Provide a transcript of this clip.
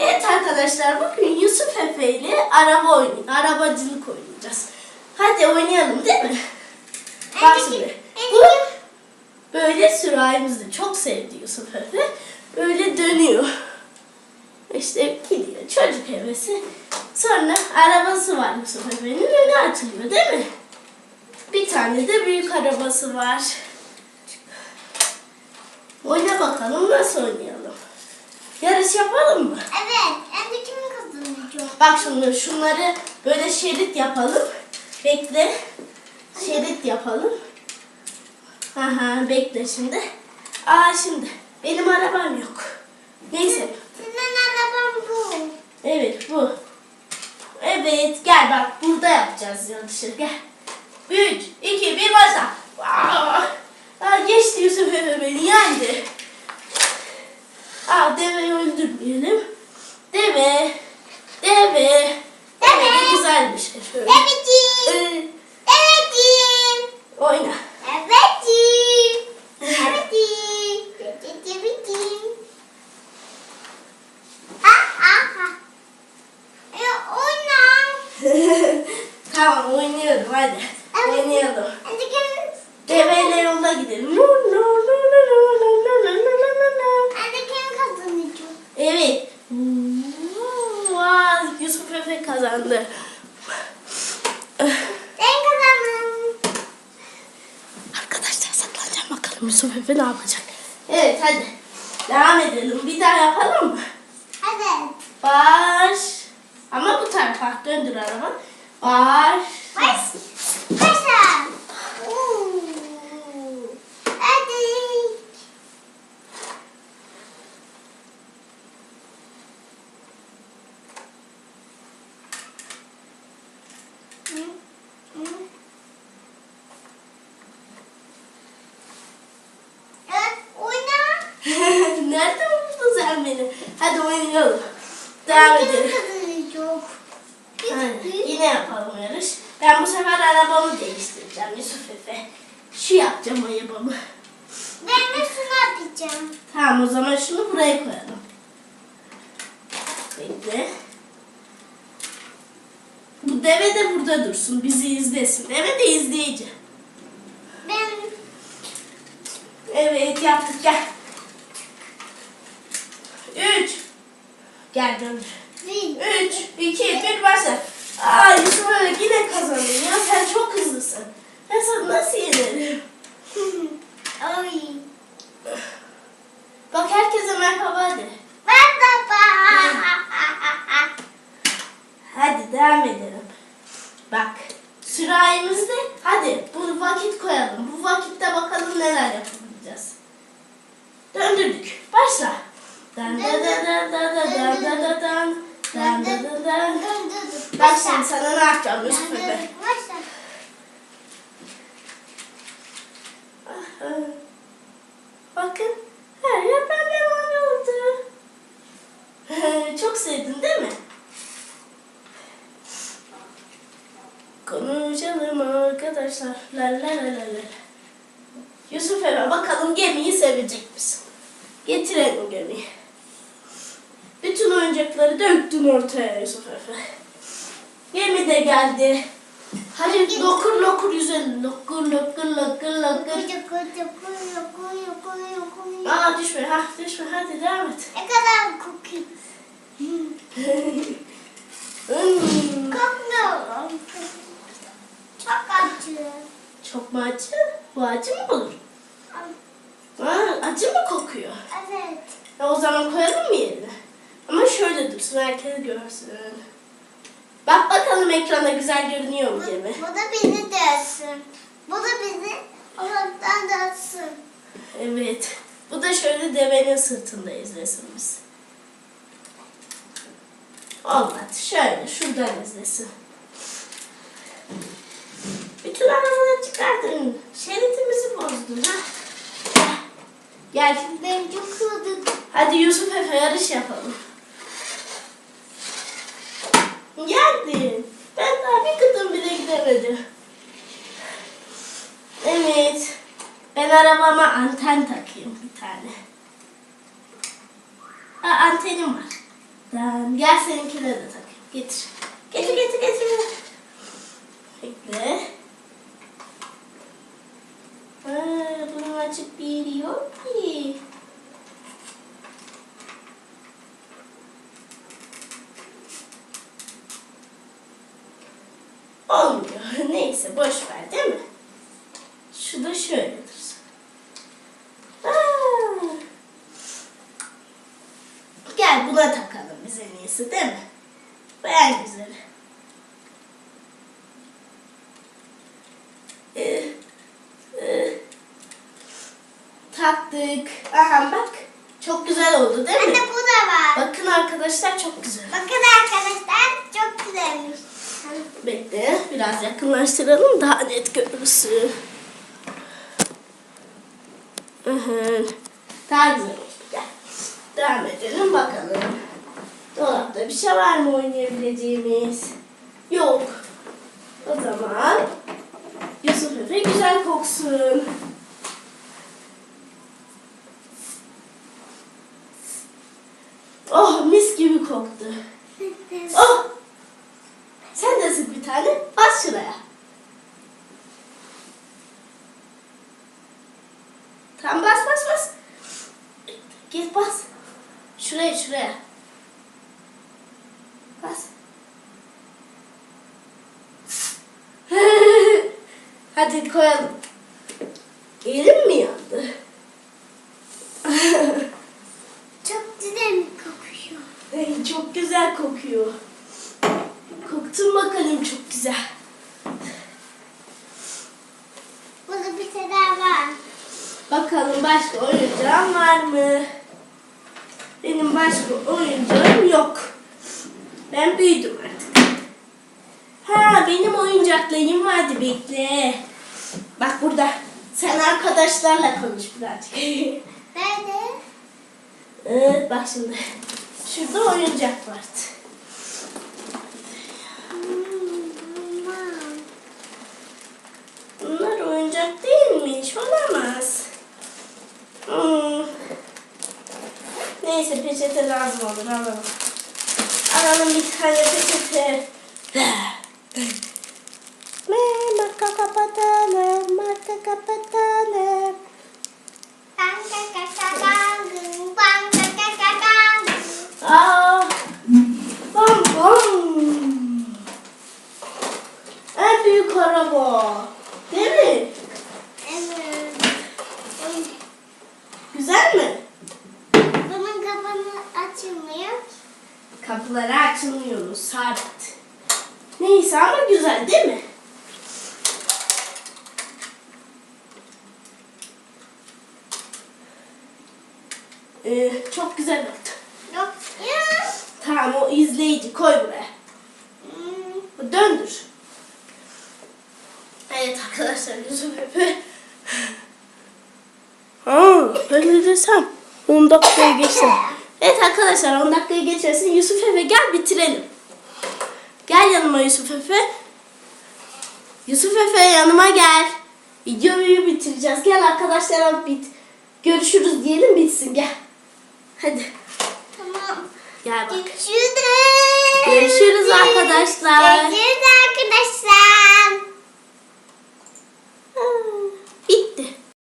Evet arkadaşlar bugün Yusuf Efe ile araba oyun, arabacılık oynayacağız. Hadi oynayalım değil mi? Bak şimdi. Bu böyle sürahimizde çok sevdi Yusuf Efe. Böyle dönüyor. İşte gidiyor çocuk hevesi. Sonra arabası var Yusuf Efe'nin önü açılıyor değil mi? Bir tane de büyük arabası var. Oyna bakalım nasıl oynayalım. Yarış yapalım mı? Evet. Hem de kimin kazanacak? Bak şimdi şunları böyle şerit yapalım. Bekle. Şerit yapalım. Aha bekle şimdi. Aa şimdi benim arabam yok. Neyse. Senin araban bu. Evet bu. Evet gel bak burada yapacağız yarışı gel. 3, 2, 1 başla. Aa, geçti Yusuf Efe beni yendi. Aa deveyi öldürmeyelim. Deve. Deve. Deve de güzel bir şey. Şöyle. Deveciğim. Ee, Deveciğim. oyna. Deveciğim. Deveciğim. Deveciğim. Ah ah ah. Ya oyna. tamam oynuyorum hadi. Evet. Oynayalım. Deveyle yolda gidelim. Yusuf Efe ne yapacak. Evet hadi. Devam edelim. Bir daha yapalım mı? Hadi. Baş. Ama bu tarafa döndür araba. Baş. Baş. Başla. Oo. Hadi. Hı, hı. Evet, oyna. Nerede buldun sen beni? Hadi oynayalım. Devam edelim. yine yapalım yarış. Ben bu sefer arabamı değiştireceğim Yusuf Efe. Şu yapacağım arabamı. Ben de şunu yapacağım. Tamam o zaman şunu buraya koyalım. Bekle. Bu deve de burada dursun. Bizi izlesin. Deve de izleyici. Ben Evet yaptık gel. Gel döndür. bir. Üç, iki, bir başla. Aa Yusuf öyle yine kazandın ya. Sen çok hızlısın. Ben sana nasıl yenerim? Ay. Bak herkese merhaba de. Merhaba. Hadi devam edelim. Bak sürahimizde hadi bu vakit koyalım. Bu vakitte bakalım neler yapabileceğiz. Döndürdük. Başla. Dan da da da da da dan da da dan. Dan da da dan. Bak şimdi sana ne yapacağım Yusuf. Bakın her yer pembe mavi oldu. Çok sevdin değil mi? Konuşalım arkadaşlar. La la la la la. Yusuf Efe bakalım gemiyi sevecek misin? Getirelim gemiyi. Bütün oyuncakları döktün ortaya Yusuf Efe. Gemi de geldi. Hadi lokur lokur yüzelim. Lokur lokur lokur lokur. Aa düşme ha düşme hadi devam et. Ne kadar kokuyor. Hmm, Kokmuyor. Çok acı. Çok mu acı? Bu acı mı olur? Aa, acı mı kokuyor? Evet. E, o zaman koyalım mı yerine? Ama şöyle dursun herkes görsün. Bak bakalım ekranda güzel görünüyor mu gemi? bu da bizi dövsün. Bu da bizi oradan dövsün. Evet. Bu da şöyle devenin sırtında izlesin biz. Olmadı. Şöyle şuradan izlesin. Bütün arabaları çıkardın. Şeritimizi bozdun ha. Gel. Ben çok kırdım. Hadi Yusuf Efe yarış yapalım. Dan. Gel seninkine de tak. Getir. Getir getir getir. Bekle. Aa, bunun açık bir yeri yok ki. Olmuyor. Neyse boş ver değil mi? Şu da şöyle dursun. Aa. Gel buna takalım biz en iyisi değil mi? Bu en güzeli. Ee, e, taktık. Aha bak. Çok güzel oldu değil mi? Anne bu da var. Bakın arkadaşlar çok güzel. Bakın arkadaşlar çok güzelmiş. Bekle biraz yakınlaştıralım daha net görürsün. Daha güzel oldu. Gel. Devam edelim bakalım. Dolapta bir şey var mı oynayabileceğimiz? Yok. O zaman Yusuf Efe güzel koksun. Oh koktu. Oh! Sen de sık bir tane. Bas şuraya. Tamam bas bas bas. Git bas. Şuraya şuraya. Bas. Hadi koyalım. Elim mi yandı? Çok güzel kokuyor. Ay, çok güzel kokuyor. Koktun bakalım çok güzel. Burada bir şey daha var. Bakalım başka oyuncağım var mı? Benim başka oyuncağım yok. Ben büyüdüm artık. Ha benim oyuncaklarım vardı bekle. Bak burada. Sen arkadaşlarla konuş birazcık. Nerede? evet bak şimdi. Şurada oyuncak vardı. Bunlar oyuncak değilmiş. Olamaz. Hmm. Neyse peçete lazım olur. Alalım. Alalım bir tane peçete. Marka kapatalım. Marka kapatalım. Bang, bang, büyük araba. Değil mi? Evet. Güzel mi? Bunun kapanı açılmıyor. Kapıları açılmıyor. Sabit. Neyse ama güzel değil mi? Ee, çok güzel oldu. Yok. Tamam o izleyici koy buraya. Hmm, Döndür. Evet arkadaşlar Yusuf Efe. Ha, öyle desem 10 dakikaya geçti. Evet arkadaşlar 10 dakikaya geçersin. Yusuf Efe gel bitirelim. Gel yanıma Yusuf Efe. Yusuf Efe yanıma gel. Videoyu bitireceğiz. Gel arkadaşlar bit. Görüşürüz diyelim bitsin gel. Hadi Tamam. gel bak. Görüşürüz. Görüşürüz arkadaşlar. Görüşürüz arkadaşlar.